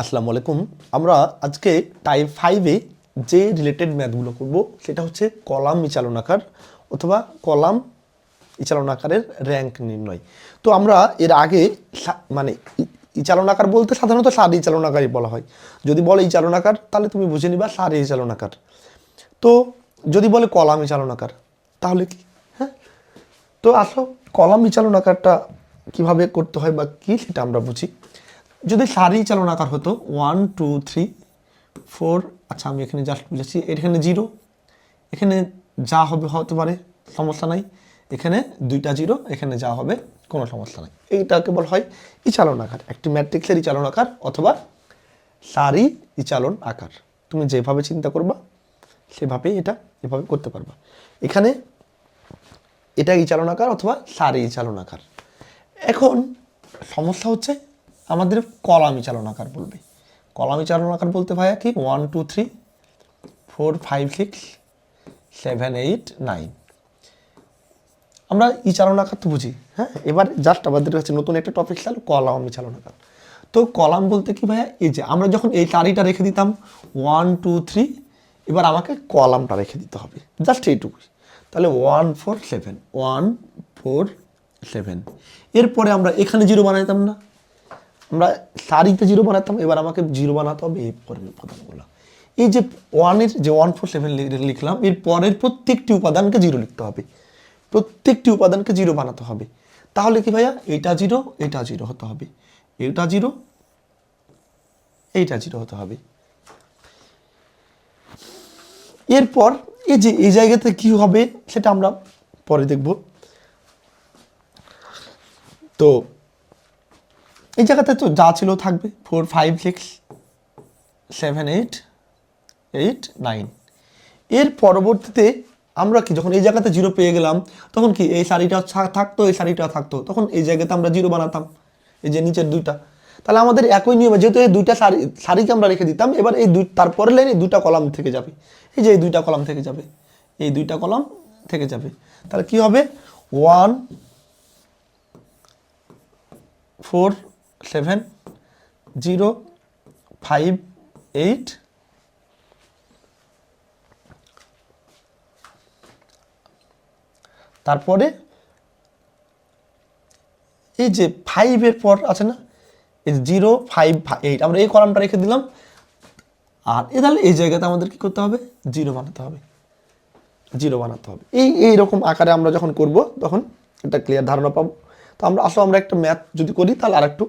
আসসালামু আলাইকুম। আমরা আজকে টাইপ ফাইভে যে রিলেটেড ম্যাথগুলো করব, সেটা হচ্ছে কলাম ইচালনাকার অথবা কলাম ইচালনাকারের র্যাঙ্ক নির্ণয়। তো আমরা এর আগে মানে ইচালনাকার বলতে সাধারণত সারি ইচালনাকারই বলা হয়। যদি বলে ইচালনাকার তাহলে তুমি বুঝে নিবা সারি ইচালনাকার তো যদি বলে কলাম ইচালনাকার তাহলে কি? হ্যাঁ? তো আসো, কলাম চালনাকারটা কীভাবে করতে হয় বা কি, সেটা আমরা বুঝি। যদি সারি চালনাকার হতো ওয়ান টু থ্রি ফোর আচ্ছা আমি এখানে জাস্ট বুঝেছি এখানে জিরো এখানে যা হবে হতে পারে, সমস্যা নাই। এখানে দুইটা জিরো এখানে যা হবে, কোনো সমস্যা নাই। এইটা কেবল হয় ইচালন আকার একটি ম্যাট্রিক্সের ইচালনাকার অথবা সারি ইচালন আকার। তুমি যেভাবে চিন্তা করবা, সেভাবেই এটা এভাবে করতে পারবা। এখানে এটা ইচালনাকার অথবা সারি ইচালনাকার। এখন সমস্যা হচ্ছে আমাদের কলামি চালনাকার বলবে। কলামি চালনাকার বলতে ভাইয়া কি? One two three four five six seven eight nine আমরা ই চালনাকার তো বুঝি হ্যাঁ? এবার জাস্ট আমাদের কাছে নতুন একটা টপিক চালু কলাম চালনাকার তো কলাম বলতে কি ভাইয়া? এই যে আমরা যখন এই সারিটা রেখে দিতাম ওয়ান টু থ্রি এবার আমাকে কলামটা রেখে দিতে হবে। জাস্ট এইটুকুই। তাহলে one four seven one four seven এরপরে আমরা এখানে জিরো বানাইতাম না। আমরা সারিতে জিরো বানাতাম, এবার আমাকে জিরো বানাতে হবে, এই পরের উপাদানগুলো। এই যে ওয়ানের যে ওয়ান ফোর সেভেন লিখলাম, এর পরের প্রত্যেকটি উপাদানকে জিরো লিখতে হবে। প্রত্যেকটি উপাদানকে জিরো বানাতে হবে। তাহলে কি ভাইয়া? এটা জিরো এটা জিরো হতে হবে। এটা জিরো এইটা জিরো হতে হবে। এরপর এই যে, এই জায়গাতে কি হবে, সেটা আমরা পরে দেখব। তো এই জায়গাতে তো যা ছিল থাকবে four five six seven eight eight nine এর পরবর্তীতে আমরা কি, যখন এই জায়গাতে জিরো পেয়ে গেলাম, তখন কি এই শাড়িটা থাকতো, এই শাড়িটা থাকতো? তখন এই জায়গাতে আমরা জিরো বানাতাম, এই যে নিচের দুইটা। তাহলে আমাদের একই নিয়মে, যেহেতু এই দুইটা শাড়ি, শাড়িকে আমরা রেখে দিতাম, এবার এই দুই তারপরে লাইনে এই দুইটা কলাম থেকে যাবে। এই যে এই দুইটা কলাম থেকে যাবে, এই দুইটা কলাম থেকে যাবে। তাহলে কি হবে? One four seven, zero, five, eight, তারপরে এই যে ফাইভের পর আছে না, এই জিরো ফাইভ এইট আমরা এই কলামটা রেখে দিলাম। আর এ তাহলে এই জায়গাতে আমাদের কি করতে হবে? জিরো বানাতে হবে। জিরো বানাতে হবে। এই এই রকম আকারে আমরা যখন করব, তখন একটা ক্লিয়ার ধারণা পাবো। তো আমরা আসলে আমরা একটা ম্যাথ যদি করি, তাহলে আর একটু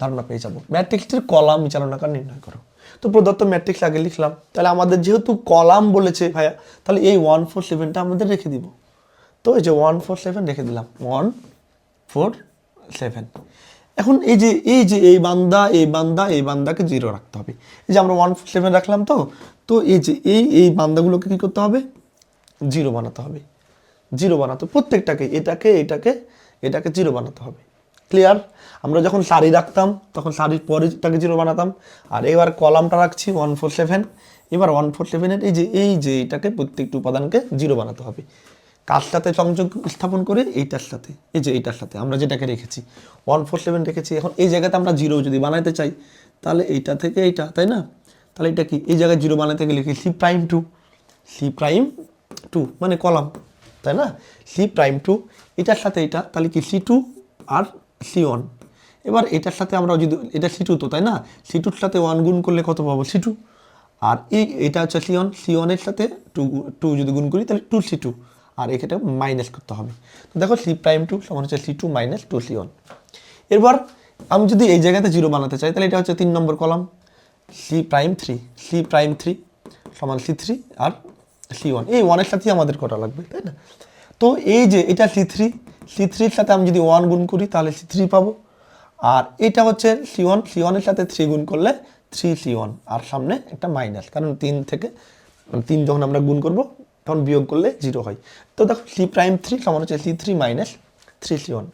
ধারণা পেয়ে যাব। ম্যাট্রিক্সের কলাম চালনাকার নির্ণয় করো। তো প্রদত্ত ম্যাট্রিক্স আগে লিখলাম। তাহলে আমাদের যেহেতু কলাম বলেছে ভাইয়া, তাহলে এই ওয়ান ফোর সেভেনটা আমাদের রেখে দিব। তো এই যে ওয়ান ফোর সেভেন রেখে দিলাম। ওয়ান ফোর সেভেন এখন এই যে এই যে, এই বান্দা এই বান্দা, এই বান্দাকে জিরো রাখতে হবে। এই যে আমরা ওয়ান ফোর সেভেন রাখলাম তো তো এই যে এই এই বান্দাগুলোকে কী করতে হবে? জিরো বানাতে হবে। জিরো বানাতে প্রত্যেকটাকে, এটাকে এটাকে এটাকে জিরো বানাতে হবে। ক্লিয়ার আমরা যখন সারি রাখতাম, তখন সারির পরেটাকে জিরো বানাতাম। আর এবার কলামটা রাখছি ওয়ান ফোর সেভেন এবার ওয়ান ফোর সেভেনের এই যে এই যে এটাকে প্রত্যেকটি উপাদানকে জিরো বানাতে হবে। কার সাথে সংযোগ স্থাপন করে? এইটার সাথে। এই যে এইটার সাথে, আমরা যেটাকে রেখেছি। ওয়ান ফোর সেভেন রেখেছি। এখন এই জায়গাতে আমরা জিরো যদি বানাতে চাই, তাহলে এইটা থেকে এইটা, তাই না? তাহলে এটা কি? এই জায়গায় জিরো বানাতে গেলে কি? C prime two C prime two মানে কলাম, তাই না? সি প্রাইম টু এটার সাথে এটা তাহলে কি সি টু আর সি ওয়ান এবার এটার সাথে আমরা যদি, এটা সি টু তো, তাই না? সি টুর সাথে ওয়ান গুণ করলে কত পাবো? সি টু আর এই, এটা হচ্ছে সি ওয়ান সি ওয়ানের সাথে টু টু যদি গুণ করি, তাহলে টু সি টু আর এখানে মাইনাস করতে হবে। তো দেখো সি প্রাইম টু, সমান হচ্ছে C two minus two C one এরপর আমি যদি এই জায়গাতে জিরো বানাতে চাই, তাহলে এটা হচ্ছে তিন number column. C prime three, C prime three সমান সি থ্রি আর সি ওয়ান এই ওয়ানের সাথেই আমাদের কটা লাগবে, তাই না? তো এই যে এটা সি থ্রি সি থ্রির সাথে আমি যদি ওয়ান গুণ করি, তাহলে সি থ্রি পাবো। আর এটা হচ্ছে সি ওয়ান সি ওয়ানের সাথে থ্রি গুণ করলে থ্রি সি ওয়ান আর সামনে একটা মাইনাস কারণ তিন থেকে তিন যখন আমরা গুণ করব, তখন বিয়োগ করলে জিরো হয়। তো দেখো সি প্রাইম থ্রি সমান হচ্ছে C three minus three C one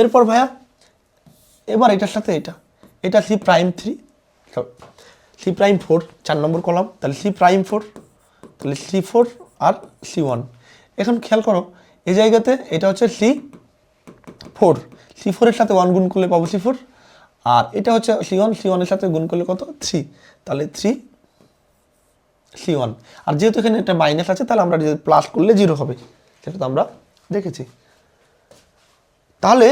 এরপর ভাইয়া, এবার এটার সাথে এটা। এটা C prime three C prime four চার নম্বর কলাম তাহলে সি প্রাইম ফোর তাহলে সি ফোর আর সি ওয়ান এখন খেয়াল করো এই জায়গাতে এটা হচ্ছে সি ফোর সি ফোরের সাথে ওয়ান গুণ করলে পাবো সি ফোর আর এটা হচ্ছে সি ওয়ান সি ওয়ানের সাথে গুণ করলে কত? থ্রি তাহলে থ্রি সি ওয়ান আর যেহেতু এখানে একটা মাইনাস আছে, তাহলে আমরা প্লাস করলে জিরো হবে। সেটা তো আমরা দেখেছি। তাহলে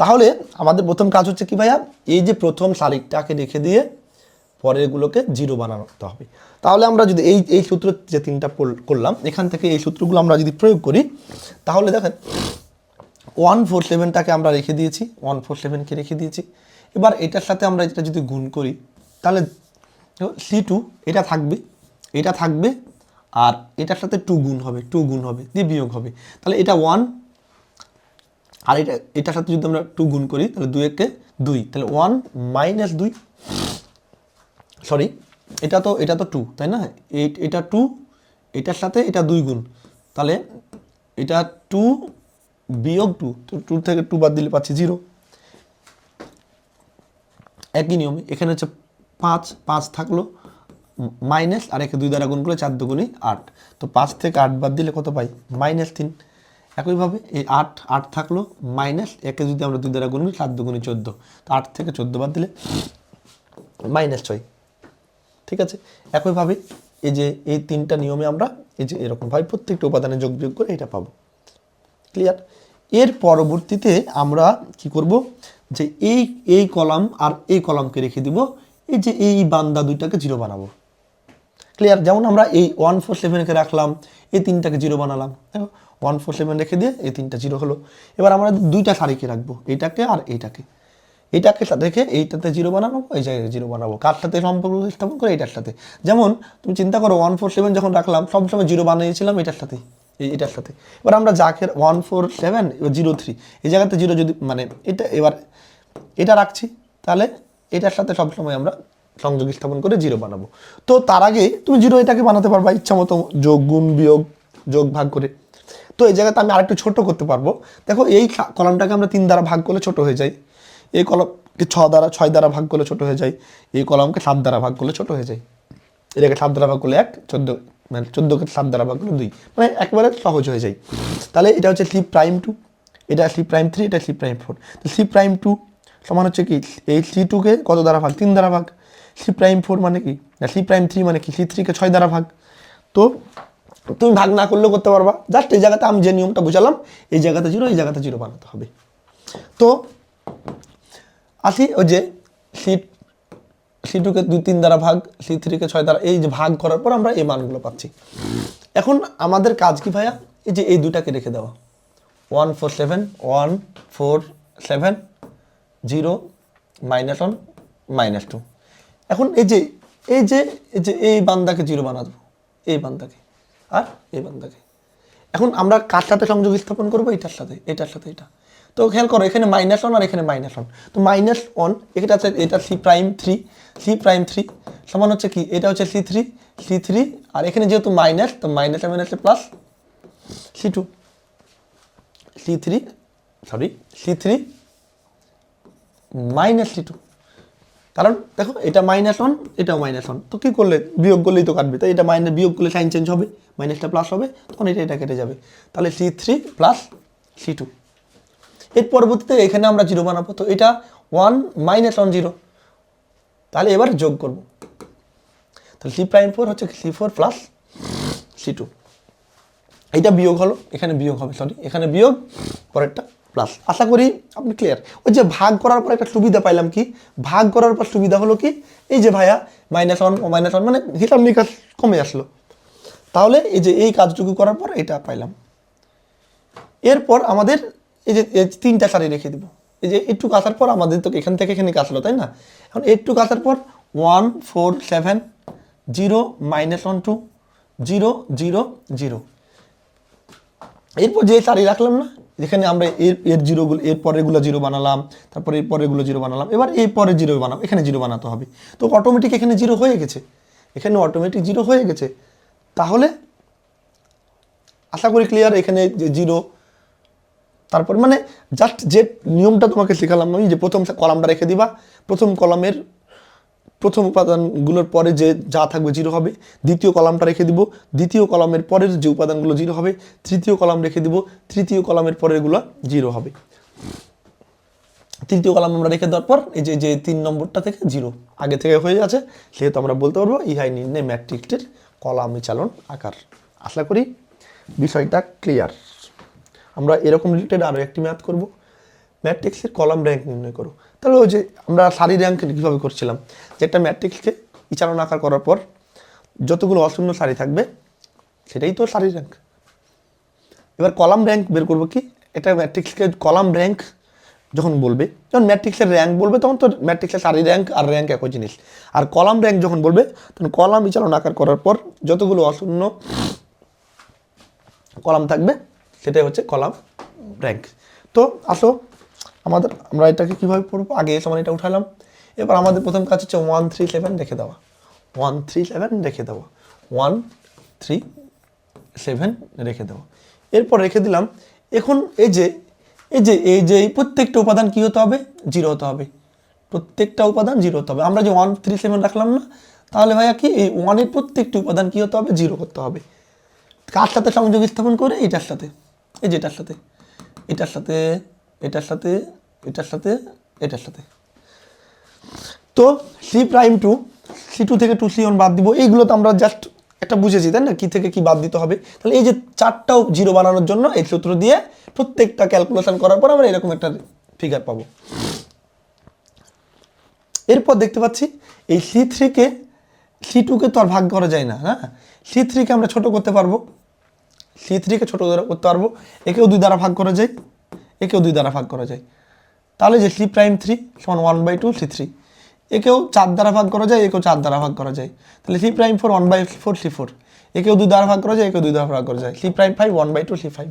তাহলে আমাদের প্রথম কাজ হচ্ছে কি ভাইয়া? এই যে প্রথম শালিকটাকে রেখে দিয়ে পরেরগুলোকে জিরো বানাতে হবে। তাহলে আমরা যদি এই এই সূত্র যে তিনটা করলাম, এখান থেকে এই সূত্রগুলো আমরা যদি প্রয়োগ করি, তাহলে দেখেন ওয়ান ফোর সেভেনটাকে আমরা রেখে দিয়েছি ওয়ান ফোর সেভেনকে রেখে দিয়েছি। এবার এটার সাথে আমরা এটা যদি গুণ করি, তাহলে সি টু এটা থাকবে এটা থাকবে, আর এটার সাথে টু গুণ হবে টু গুণ হবে দিয়ে বিয়োগ হবে। তাহলে এটা ওয়ান আর এটা, এটার সাথে যদি আমরা টু গুণ করি, তাহলে দুই একে দুই। তাহলে ওয়ান মাইনাস দুই সরি এটা তো এটা তো টু তাই না? এটা টু এটার সাথে এটা দুই গুণ। তাহলে এটা টু বিয়োগ টু তো টু থেকে টু বাদ দিলে পাচ্ছি জিরো একই নিয়মে, এখানে হচ্ছে পাঁচ পাঁচ থাকল মাইনাস আর একে দুই দ্বারা গুণ করলে চার দুগুণই আট। তো পাঁচ থেকে আট বাদ দিলে কত পাই? মাইনাস তিন। একইভাবে এই আট আট থাকল, মাইনাস একে যদি আমরা দুই দ্বারা গুণ করি চার দুগুণই চোদ্দ। তো আট থেকে চোদ্দ বাদ দিলে মাইনাস ছয়। ঠিক আছে? একইভাবে এই যে এই তিনটা নিয়মে আমরা এই যে এরকমভাবে প্রত্যেকটা উপাদানে যোগ বিয়োগ করে এটা পাবো। ক্লিয়ার এর পরবর্তীতে আমরা কি করব? যে এই এই কলাম আর এই কলামকে রেখে দিব। এই যে এই বান্দা দুইটাকে জিরো বানাবো। ক্লিয়ার যেমন আমরা এই ওয়ান ফোর সেভেনকে রাখলাম, এই তিনটাকে জিরো বানালাম। দেখো ওয়ান ফোর সেভেন রেখে দিয়ে এই তিনটা জিরো হলো। এবার আমরা দুইটা সারিকে রাখব, এইটাকে আর এইটাকে। এটাকে রেখে এইটাতে জিরো বানাবো, এই জায়গায় জিরো বানাবো। কার সাথে সম্পর্ক স্থাপন করে এটার সাথে? যেমন তুমি চিন্তা করো ওয়ান ফোর সেভেন যখন রাখলাম সবসময় জিরো বানিয়েছিলাম এটার সাথে, এই এটার সাথে। এবার আমরা যাকে ওয়ান ফোর সেভেন এবার জিরো থ্রি এই জায়গাতে জিরো যদি মানে এটা এবার এটা রাখছি, তাহলে এটার সাথে সবসময় আমরা সংযোগ স্থাপন করে জিরো বানাবো। তো তার আগে তুমি জিরো এটাকে বানাতে পারবা ইচ্ছা মতো যোগ, গুণ, বিয়োগ, যোগ, ভাগ করে। তো এই জায়গাতে আমি আরেকটু ছোট করতে পারব। দেখো, এই কলামটাকে আমরা তিন দ্বারা ভাগ করলে ছোট হয়ে যায়। এই কলমকে ছ দ্বারা, ছয় দ্বারা ভাগ করলে ছোট হয়ে যায়। এই কলমকে সাত দ্বারা ভাগ করলে ছোট হয়ে যায়। এটাকে সাত দ্বারা ভাগ করলে এক, চোদ্দ মানে চোদ্দোকে সাত দ্বারা ভাগ করলে দুই। মানে একবারে সহজ হয়ে যায়। তাহলে এটা হচ্ছে সি প্রাইম টু, এটা সি প্রাইম থ্রি, এটা সি প্রাইম ফোর। তো সি প্রাইম টু সমান হচ্ছে কি? এই সি টুকে কত দ্বারা ভাগ? তিন দ্বারা ভাগ। সি প্রাইম ফোর মানে কি? না সি প্রাইম থ্রি মানে কি? সি থ্রিকে ছয় দ্বারা ভাগ। তো তুমি ভাগ না করলেও করতে পারবা। জাস্ট এই জায়গাতে আমি যে নিয়মটা বুঝালাম, এই জায়গাতে জিরো, এই জায়গাতে জিরো বানাতে হবে। তো, আসি ওই যে সি সি টুকে দুই তিন দ্বারা ভাগ, সি থ্রিকে ছয় দ্বারা, এই যে ভাগ করার পর আমরা এই মানগুলো পাচ্ছি। এখন আমাদের কাজ কি ভাইয়া? এই যে এই দুটাকে রেখে দেওয়া। One four seven, one four seven, zero, minus one, minus two. এখন এই যে এই যে এই যে এই বান্দাকে জিরো বানাবো, এই বান্দাকে। আর এই বান্দাকে। এখন আমরা কার সাথে সংযোগ স্থাপন করব? এটার সাথে এটার সাথে এটা। তো খেয়াল করো, এখানে মাইনাস ওয়ান আর এখানে মাইনাস ওয়ান তো মাইনাস ওয়ান এটা হচ্ছে এটা C prime three C prime three সমান হচ্ছে কি? এটা হচ্ছে সি থ্রি সি থ্রি আর এখানে যেহেতু মাইনাস তো মাইনাসে মাইনাসে plus C two C three sorry C three minus C two কারণ দেখো, এটা মাইনাস ওয়ান এটাও মাইনাস ওয়ান তো কী করলে? বিয়োগ করলেই তো কাটবে। তাই এটা মাইনাস বিয়োগ করলে সাইন চেঞ্জ হবে। মাইনাসটা প্লাস হবে, তখন এটা এটা কেটে যাবে। তাহলে C three plus C two এর পরবর্তীতে এখানে আমরা জিরো বানাবো, তো এটা ওয়ান মাইনাস ওয়ান জিরো তাহলে এবার যোগ করব। তাহলে সি প্রাইম ফোর হচ্ছে C four plus C two এইটা বিয়োগ হলো, এখানে বিয়োগ হবে সরি এখানে বিয়োগ, পরেরটা প্লাস আশা করি আপনি ক্লিয়ার ওই যে ভাগ করার পর একটা সুবিধা পাইলাম কি? ভাগ করার পর সুবিধা হলো কি? এই যে ভাইয়া মাইনাস ওয়ান মাইনাস ওয়ান মানে হিসাব নিকাশ কমে আসলো। তাহলে এই যে এই কাজটুকু করার পর এটা পাইলাম। এরপর আমাদের এই যে তিনটা সারি রেখে দিব। এই যে একটু আসার পর আমাদের তো এখান থেকে এখানে আসলো তাই না? এখন একটু আসার পর one four seven zero minus one two zero zero zero এরপর যে সারি রাখলাম না, যেখানে আমরা এর এর জিরোগুলো এর পরেরগুলো জিরো বানালাম, তারপরে এর পরেরগুলো জিরো বানালাম, এবার এই পরের জিরো বানাবো, এখানে জিরো বানাতে হবে। তো অটোমেটিক এখানে জিরো হয়ে গেছে। এখানে অটোমেটিক জিরো হয়ে গেছে। তাহলে আশা করি ক্লিয়ার এখানে যে জিরো তারপর মানে জাস্ট যে নিয়মটা তোমাকে শেখালাম আমি, যে প্রথম কলামটা রেখে দিবা, প্রথম কলামের প্রথম উপাদানগুলোর পরে যে যা থাকবে জিরো হবে, দ্বিতীয় কলামটা রেখে দিব, দ্বিতীয় কলামের পরের যে উপাদানগুলো জিরো হবে, তৃতীয় কলাম রেখে দিব, তৃতীয় কলামের পরেরগুলো জিরো হবে। তৃতীয় কলাম আমরা রেখে দেওয়ার পর এই যে যে তিন নম্বরটা থেকে জিরো আগে থেকে হয়ে আছে, সেহেতু আমরা বলতে পারব ইহাই নির্ণয় ম্যাট্রিক্সটির কলামী চালন আকার। আশা করি বিষয়টা ক্লিয়ার আমরা এরকম রিলেটেড আরও একটি ম্যাথ করব। ম্যাট্রিক্সের কলাম র্যাঙ্ক নির্ণয় করো। তাহলে ওই যে আমরা সারি র্যাঙ্ক কীভাবে করছিলাম? যে একটা ম্যাট্রিক্সকে ইচালন আকার করার পর যতগুলো অশূন্য সারি থাকবে, সেটাই তো সারি র্যাঙ্ক এবার কলাম র্যাঙ্ক বের করব কি? এটা ম্যাট্রিক্সকে কলাম র্যাঙ্ক যখন বলবে, যখন ম্যাট্রিক্সের র্যাঙ্ক বলবে, তখন তো ম্যাট্রিক্সের সারি র্যাঙ্ক আর র্যাঙ্ক একই জিনিস। আর কলাম র্যাঙ্ক যখন বলবে, তখন কলাম বিচালন আকার করার পর যতগুলো অশূন্য কলাম থাকবে, সেটাই হচ্ছে কলাম র্যাঙ্ক তো আসো, আমাদের, আমরা এটাকে কীভাবে পড়ব? আগে সমান এটা উঠালাম। এবার আমাদের প্রথম কাজ হচ্ছে ওয়ান থ্রি সেভেন রেখে দেওয়া। ওয়ান থ্রি সেভেন রেখে দেওয়া। ওয়ান থ্রি সেভেন রেখে দেওয়া। এরপর রেখে দিলাম, এখন এই যে এই যে এই যে এই প্রত্যেকটা উপাদান কী হতে হবে? জিরো হতে হবে। প্রত্যেকটা উপাদান জিরো হতে হবে। আমরা যে ওয়ান থ্রি সেভেন রাখলাম না, তাহলে ভাইয়া কি এই ওয়ানের প্রত্যেকটি উপাদান কী হতে হবে? জিরো করতে হবে। কার সাথে সংযোগ স্থাপন করে? এটার সাথে। এই যে এটার সাথে। এটার সাথে এটার সাথে এটার সাথে এটার সাথে। তো C prime two C two থেকে টু সি ওয়ান বাদ দিব। এইগুলো তো আমরা জাস্ট একটা বুঝেছি, তাই না? কি থেকে কি বাদ দিতে হবে? তাহলে এই যে চারটাও জিরো বানানোর জন্য এই সূত্র দিয়ে প্রত্যেকটা ক্যালকুলেশন করার পর আমরা এরকম একটা ফিগার পাবো। এরপর দেখতে পাচ্ছি, এই সি থ্রিকে সি টুকে তো আর ভাগ করা যায় না হ্যাঁ? সি থ্রিকে আমরা ছোটো করতে পারব। সি থ্রিকে ছোটো করতে পারব। একেও দুই দ্বারা ভাগ করা যায়, একেও দুই দ্বারা ভাগ করা যায়। তাহলে যে সি প্রাইম থ্রি সমান one by two C three একেও চার দ্বারা ভাগ করা যায়, একেও চার দ্বারা ভাগ করা যায়। তাহলে C prime four one by four C four একেও দুই দ্বারা ভাগ করা যায়, একেও দুই দ্বারা ভাগ করা যায়। C prime five one by two three five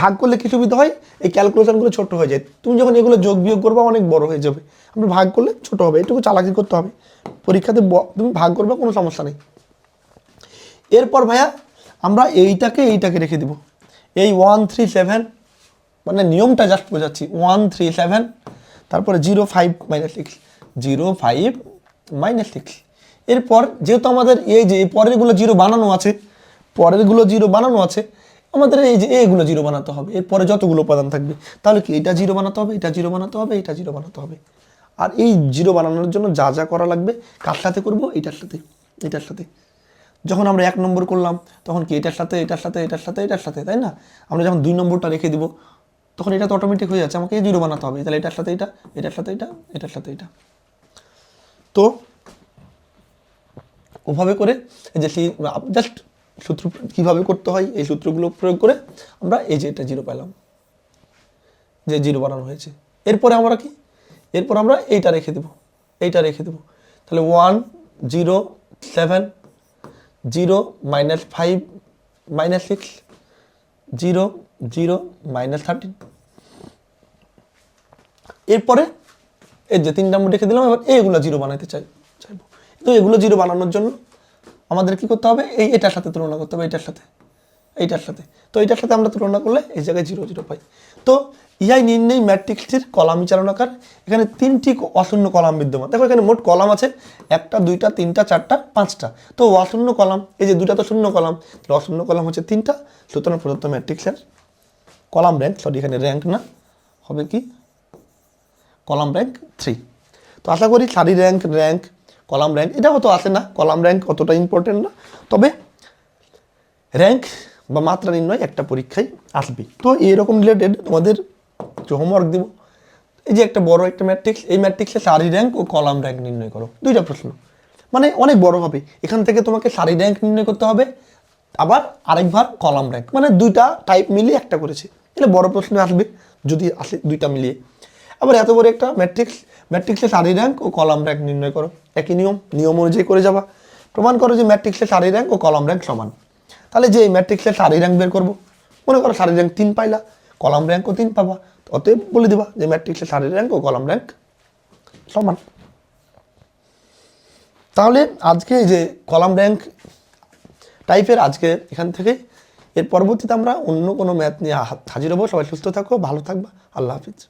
ভাগ করলে কি সুবিধা হয়? এই ক্যালকুলেশনগুলো ছোট হয়ে যায়। তুমি যখন এগুলো যোগ বিয়োগ করবে, অনেক বড় হয়ে যাবে। আমরা ভাগ করলে ছোট হবে, এটুকু চালাকি করতে হবে। পরীক্ষাতে তুমি ভাগ করবে, কোনো সমস্যা নেই। এরপর ভাইয়া, আমরা এইটাকে এইটাকে রেখে দিব। এই ওয়ান থ্রি সেভেন মানে নিয়মটা জাস্ট বোঝাচ্ছি। ওয়ান থ্রি সেভেন তারপরে zero five minus six zero five minus six এরপর যেহেতু আমাদের এই যে পরেরগুলো জিরো বানানো আছে, পরেরগুলো জিরো বানানো আছে, আমাদের এই যে এগুলো জিরো বানাতে হবে। এরপরে যতগুলো উপাদান থাকবে, তাহলে কি এটা জিরো বানাতে হবে, এটা জিরো বানাতে হবে, এটা জিরো বানাতে হবে। আর এই জিরো বানানোর জন্য যা যা করা লাগবে কার সাথে করব এটার সাথে এটার সাথে। যখন আমরা এক নম্বর করলাম, তখন কি এটার সাথে এটার সাথে এটার সাথে এটার সাথে, তাই না? আমরা যখন দুই নম্বরটা রেখে দিব, তখন এটা তো অটোমেটিক হয়ে যাচ্ছে, আমাকে জিরো বানাতে হবে, তাহলে এটার সাথে এটা, এটার সাথে এটা, এটার সাথে এটা। তো ওভাবে করে যে সেই জাস্ট সূত্র কীভাবে করতে হয়, এই সূত্রগুলো প্রয়োগ করে আমরা এই যে এটা জিরো পেলাম যে জিরো বানানো হয়েছে। এরপরে আমরা কি? এরপর আমরা এইটা রেখে দেব, এইটা রেখে দেব। তাহলে one zero seven zero minus five minus six zero zero minus thirteen এরপরে এই যে তিন নম্বর রেখে দিলাম, এবার এইগুলো জিরো বানাতে চাই, চাইব। তো এগুলো জিরো বানানোর জন্য আমাদের কি করতে হবে? এই এটার সাথে তুলনা করতে হবে, এটার সাথে, এইটার সাথে। তো এইটার সাথে আমরা তুলনা করলে এই জায়গায় জিরো জিরো পাই। তো ইহাই নির্ণয় ম্যাট্রিক্সটির কলামী চালনাকার এখানে তিনটি অশূন্য কলাম বিদ্যমান। দেখো এখানে মোট কলাম আছে, একটা, দুইটা, তিনটা, চারটা, পাঁচটা। তো অশূন্য কলাম, এই যে দুইটা তো শূন্য কলাম অশূন্য কলাম হচ্ছে তিনটা। সুতরাং প্রদত্ত ম্যাট্রিক্সের কলাম র্যাঙ্ক সরি, এখানে র্যাঙ্ক না, হবে কি? কলাম র্যাঙ্ক থ্রি তো আশা করি সারি র্যাঙ্ক র্যাঙ্ক কলাম র্যাঙ্ক এটা হয়তো আসে না, কলাম র্যাঙ্ক অতটা ইম্পর্টেন্ট না। তবে র্যাঙ্ক বা মাত্রা নির্ণয় একটা পরীক্ষায় আসবে। তো এরকম রিলেটেড তোমাদের হোমওয়ার্ক দিব। এই যে একটা বড় একটা ম্যাট্রিক্স এই ম্যাট্রিক্সে সারি র্যাঙ্ক ও কলাম র্যাঙ্ক নির্ণয় করো। দুইটা প্রশ্ন। মানে অনেক বড় হবে এখান থেকে তোমাকে সারি র্যাঙ্ক নির্ণয় করতে হবে, আবার আরেকবার কলাম র্যাঙ্ক মানে দুইটা টাইপ মিলিয়ে একটা করেছে। এটা বড় প্রশ্ন আসবে, যদি আসে দুইটা মিলিয়ে। আবার এত বড় একটা ম্যাট্রিক্স ম্যাট্রিক্সে সারি র্যাঙ্ক ও কলাম র্যাঙ্ক নির্ণয় করো। একই নিয়ম নিয়ম অনুযায়ী করে যাবা। প্রমাণ করো যে ম্যাট্রিক্সে সারি র্যাঙ্ক ও কলাম র্যাঙ্ক সমান। তাহলে যে এই ম্যাট্রিক্সের সারি র্যাঙ্ক বের করব? মনে করো সারি র্যাঙ্ক তিন পাইলা কলাম র্যাঙ্কও তিন পাবা। অতএব বলে দিবা যে ম্যাট্রিক্সের সারি র্যাঙ্ক ও কলাম র্যাঙ্ক সমান। তাহলে আজকে যে কলাম র্যাঙ্ক টাইপের আজকে এখান থেকে, এর পরবর্তীতে আমরা অন্য কোনো ম্যাথ নিয়ে হাজির হব। সবাই সুস্থ থাকো, ভালো থাকবা। আল্লাহ হাফিজ।